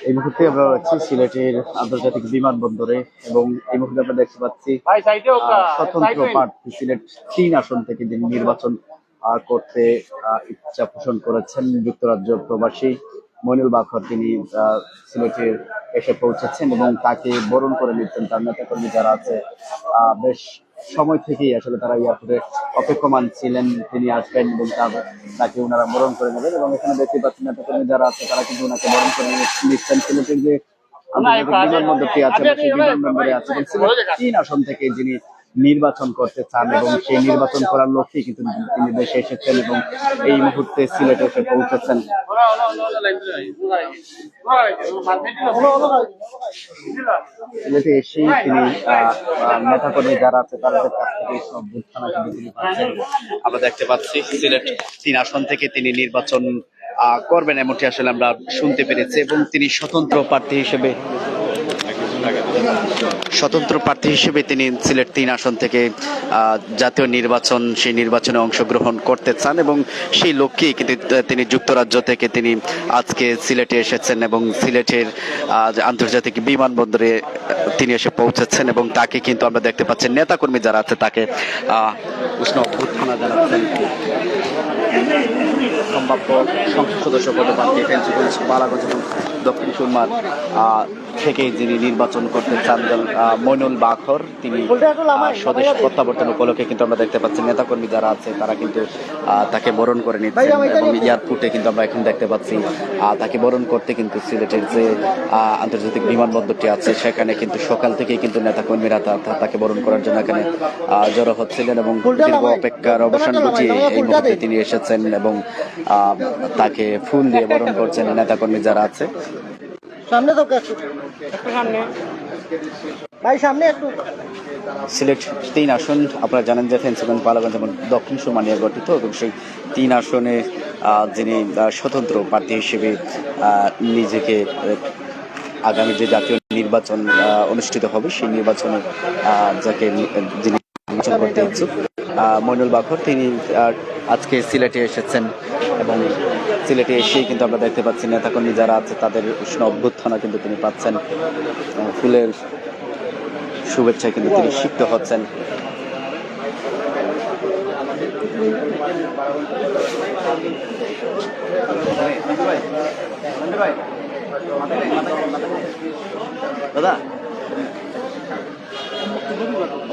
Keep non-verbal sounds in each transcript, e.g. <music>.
এই মুহূর্তে আমরা রয়েছি সিলেটের আন্তর্জাতিক বিমানবন্দরে এবং এই মুহূর্তে আমরা দেখতে পাচ্ছি স্বতন্ত্র প্রার্থী সিলেট তিন আসন থেকে যিনি নির্বাচন করতে ইচ্ছা পোষণ করেছেন যুক্তরাজ্য প্রবাসী মইনুল বাখর তিনি আহ, সিলেটের এসে পৌঁছেছেন এবং তাকে বরণ করে নিচ্ছেন। তার নেতাকর্মী যারা আছে আহ, বেশ সময় থেকেই আসলে তারা এয়ারপোর্টে অপেক্ষমান ছিলেন তিনি আসবেন এবং তার- তাকে ওনারা মরণ করে নেবেন এবং এখানে দেখতে পাচ্ছেন নেতাকর্মী যারা আছে তারা কিন্তু ওনাকে মরণ করে নিচ্ছেন সিলেটের যে বিমানবন্দরটি আছে সেই বিমানবন্দরে আছে সিলেট তিন আসন থেকে যিনি নির্বাচন করতে চান এবং সেই নির্বাচন করার লক্ষ্যে কিন্তু তিনি দেশে এসেছেন এবং এই মুহূর্তে সিলেটে এসে পৌঁছেছেন। সিলেটে এসেই তিনি নেতাকর্মী যারা আছে তাদের কাছ থেকে সব তিনি আমরা দেখতে পাচ্ছি সিলেট তিন আসন থেকে তিনি নির্বাচন করবেন এমনটি আসলে আমরা শুনতে পেরেছি এবং তিনি স্বতন্ত্র প্রার্থী হিসেবে স্বতন্ত্র প্রার্থী হিসেবে তিনি সিলেট তিন আসন থেকে জাতীয় নির্বাচন, সেই নির্বাচনে অংশগ্রহণ করতে চান এবং সেই লক্ষ্যেই কিন্তু তিনি যুক্তরাজ্য থেকে তিনি আজকে সিলেটে এসেছেন এবং সিলেটের আন্তর্জাতিক বিমানবন্দরে তিনি এসে পৌঁছেছেন এবং তাকে কিন্তু আমরা দেখতে পাচ্ছি। নেতাকর্মী যারা আছে তাকে উষ্ণ অভ্যর্থনা জানাচ্ছেন। সম্ভাব্য সংসদ সদস্য পদপ্রার্থী ফেন্সিগঞ্জ বালাগঞ্জ এবং দক্ষিণ সুরমার থেকে যিনি নির্বাচন করতে চান আহ, মইনুল বাখর তিনি স্বদেশ প্রত্যাবর্তন উপলক্ষে কিন্তু আমরা দেখতে পাচ্ছি নেতাকর্মী যারা আছে তারা কিন্তু তাকে বরণ করে নিচ্ছেন এবং এয়ারপোর্টে কিন্তু আমরা এখন দেখতে পাচ্ছি তাকে বরণ করতে কিন্তু সিলেটের যে আন্তর্জাতিক বিমানবন্দরটি আছে সেখানে কিন্তু সকাল থেকেই কিন্তু নেতাকর্মীরা তাকে বরণ করার জন্য এখানে আহ, জড়ো হচ্ছিলেন এবং দীর্ঘ অপেক্ষার অবসান ঘটিয়ে এই মুহূর্তে তিনি এসেছেন। এবং আহ, তাকে ফুল দিয়ে বরণ করছেন নেতাকর্মী যারা আছে। সামনে তো একটু ভাই সামনে একটু। সিলেট তিন আসন আপনারা জানেন যে ফেন্সিগঞ্জ বালাগঞ্জ এবং দক্ষিণ সুরমা নিয়ে গঠিত এবং সেই তিন আসনে আহ, যিনি আহ, স্বতন্ত্র প্রার্থী হিসেবে আহ, নিজেকে আগামী যে জাতীয় নির্বাচন আহ, অনুষ্ঠিত হবে সেই নির্বাচনে আহ, যাকে যিনি নির্বাচন করতে ইচ্ছুক আহ, মইনুল বাখর তিনি আজকে সিলেটে এসেছেন এবং সিলেটে এসেই কিন্তু আমরা দেখতে পাচ্ছি নেতাকর্মী যারা আছে, তাদের উষ্ণ অভ্যুত্থানা কিন্তু তিনি পাচ্ছেন। ফুলের শুভেচ্ছায় কিন্তু তিনি সিক্ত হচ্ছেন। দাদা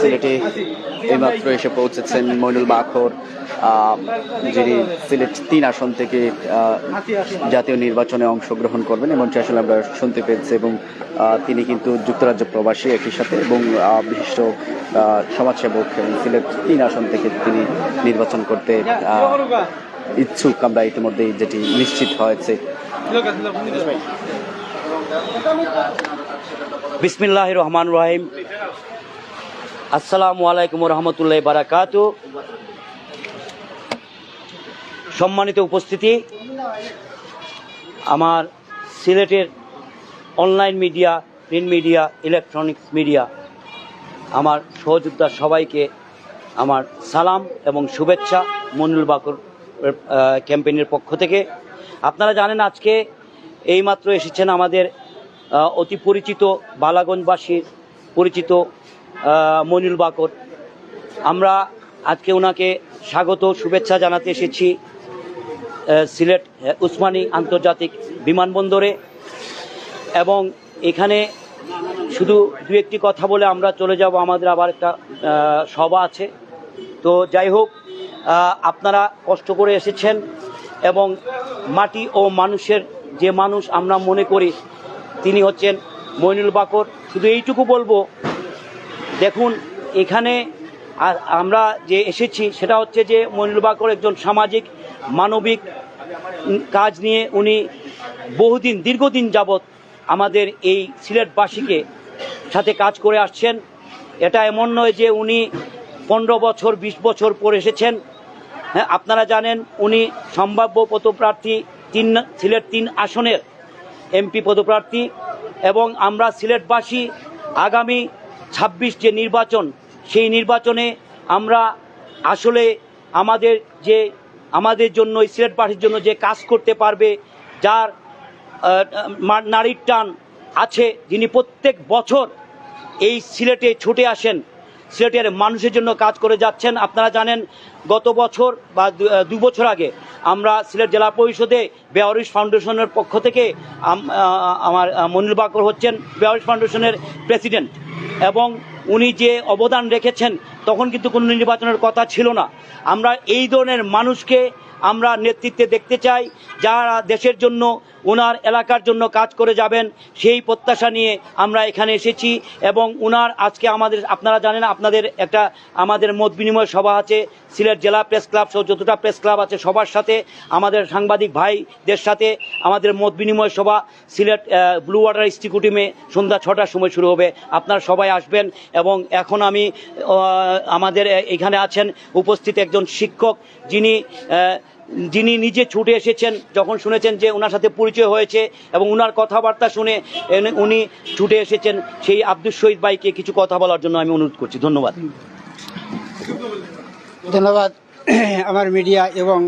সিলেটে এইমাত্র এসে পৌঁছেছেন মইনুল বাখর যিনি সিলেট তিন আসন থেকে জাতীয় নির্বাচনে অংশগ্রহণ করবেন এমনটি আসলে আমরা শুনতে পেয়েছি এবং তিনি কিন্তু যুক্তরাজ্য প্রবাসী একই সাথে এবং বিশিষ্ট সমাজসেবক সিলেট তিন আসন থেকে তিনি নির্বাচন করতে ইচ্ছুক। আমরা ইতিমধ্যেই যেটি নিশ্চিত হয়েছে। বিসমিল্লাহ রহমান রহিম। আসসালামু আলাইকুম রহমতুল্লাহ বারাকাত। সম্মানিত উপস্থিতি, আমার সিলেটের online media, print media, electronics media, আমার সহযোদ্ধা সবাইকে আমার সালাম এবং শুভেচ্ছা মনুল বাকর ক্যাম্পেইনের পক্ষ থেকে। আপনারা জানেন আজকে এইমাত্র এসেছেন আমাদের অতি পরিচিত বালাগঞ্জবাসীর পরিচিত আহ, মনিরুল বাকর। আমরা আজকে ওনাকে স্বাগত শুভেচ্ছা জানাতে এসেছি সিলেট উসমানী আন্তর্জাতিক বিমানবন্দরে। এবং এখানে শুধু দু একটি কথা বলে আমরা চলে যাব আমাদের আবার একটা সভা আছে। তো যাই হোক আপনারা কষ্ট করে এসেছেন এবং মাটি ও মানুষের যে মানুষ আমরা মনে করি তিনি হচ্ছেন মইনুল বাকর। শুধু এইটুকু বলব দেখুন, এখানে আমরা যে এসেছি সেটা হচ্ছে যে মইনুল বাকর একজন সামাজিক, মানবিক কাজ নিয়ে উনি বহুদিন, দীর্ঘদিন যাবৎ আমাদের এই সিলেটবাসীকে সাথে কাজ করে আসছেন। এটা এমন নয় যে উনি পনেরো বছর, বিশ বছর পর এসেছেন। হ্যাঁ আপনারা জানেন, উনি সম্ভাব্য পদপ্রার্থী তিন, সিলেট তিন আসনের এমপি পদপ্রার্থী এবং আমরা সিলেটবাসী আগামী ছাব্বিশ যে নির্বাচন, সেই নির্বাচনে আমরা আসলে আমাদের যে, আমাদের জন্য, এই পার্টির জন্য যে কাজ করতে পারবে, যার নারীর টান আছে, যিনি প্রত্যেক বছর এই সিলেটে ছুটে আসেন, সিলেটের মানুষের জন্য কাজ করে যাচ্ছেন। আপনারা জানেন, গত বছর বা দু- বছর আগে আমরা সিলেট জেলা পরিষদে বেয়ারিশ ফাউন্ডেশনের পক্ষ থেকে আমার মনির বাকর হচ্ছেন বেয়ারিশ ফাউন্ডেশনের প্রেসিডেন্ট। এবং উনি যে অবদান রেখেছেন, তখন কিন্তু কোনো নির্বাচনের কথা ছিল না। আমরা এই ধরনের মানুষকে আমরা নেতৃত্বে দেখতে চাই, যারা দেশের জন্য ওনার এলাকার জন্য কাজ করে যাবেন, সেই প্রত্যাশা নিয়ে আমরা এখানে এসেছি এবং ওনার আজকে আমাদের, আপনারা জানেন আপনাদের একটা আমাদের মত বিনিময় সভা আছে, সিলেট জেলা প্রেস ক্লাব সহ যতটা প্রেস ক্লাব আছে সবার সাথে, আমাদের সাংবাদিক ভাইদের সাথে আমাদের মত বিনিময় সভা সিলেট ব্লু ওয়াটার ইনস্টিটিউটিমে সন্ধ্যা ছটার সময় শুরু হবে, আপনারা সবাই আসবেন এবং এখন আমি আমাদের এখানে আছেন, উপস্থিত একজন শিক্ষক যিনি যিনি নিজে ছুটে এসেছেন, যখন শুনেছেন যে ওনার সাথে পরিচয় হয়েছে এবং ওনার কথাবার্তা শুনে উনি ছুটে এসেছেন, সেই আব্দুল শহীদ ভাইকে কিছু কথা বলার জন্য আমি অনুরোধ করছি। ধন্যবাদ। ধন্যবাদ, <clears throat> আমার মিডিয়া এবং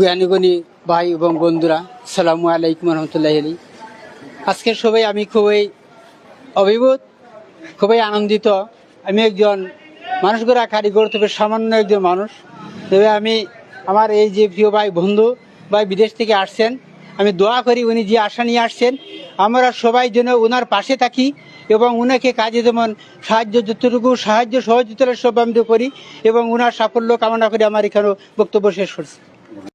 জ্ঞানীগণী ভাই এবং বন্ধুরা সালামু আলাইকুম রহমতুল্লাহ আলী আজকের সবাই আমি খুবই অভিভূত, খুবই আনন্দিত। আমি একজন মানুষ গড়া কারিগর, তবে সামান্য একজন মানুষ। তবে আমি আমার এই যে প্রিয় ভাই বন্ধু, ভাই বিদেশ থেকে আসছেন, আমি দোয়া করি উনি যে আশা নিয়ে আসছেন, আমরা সবাই যেন ওনার পাশে থাকি এবং উনাকে কাজে যেমন সাহায্য যতটুকু সাহায্য সহযোগিতার সব আমি করি এবং ওনার সাফল্য কামনা করে আমার এখানেও বক্তব্য শেষ করছি।